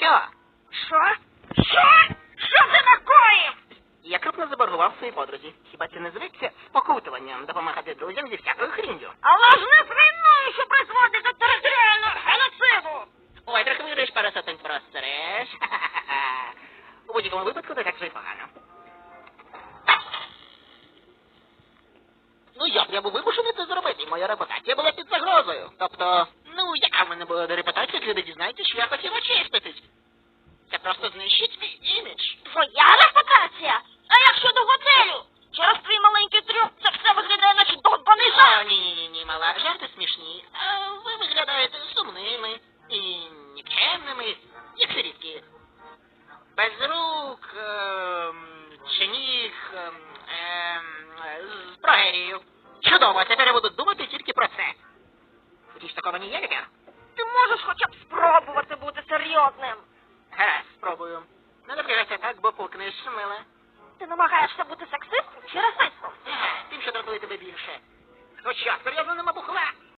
Що? Що? Що? Що ти накоїв? Я крупно заборгував своїй подрузі. Хіба це не звикся спокутуванням допомагати друзям зі всякою хрінню? Але ж не звільною, що призводить до територіального геноциду. Ой, трохи виграєш пару сотень простереш. Ха-ха-ха. У будь-якому випадку не так вже й погано. Ну як, я був вимушений це зробити, і моя репутація була під загрозою. Тобто, ну яка в мене була репутація, дізнаєтесь, що я хотів очиститись? Це просто знищить мій імідж. Твоя репутація? А як щодо готелю? Через твій маленький трюк це все виглядає, наче довбаний О, жах. ні, ні, ні, ні, мала, жарти смішні. А ви виглядаєте сумними і нікчемними, як сирітки. Без рук, ем, чи ніг, ем, з прогерією. Чудово, тепер я буду думати тільки про це. Тоді ж такого не є? Можеш хоча б спробувати бути серйозним. Гаразд, спробую. Не напрягайся так, бо пукнеш, мила. Ти намагаєшся бути сексистом чи расистом? Тим, що дратує тебе більше. Ну що, серйозно нема бухла?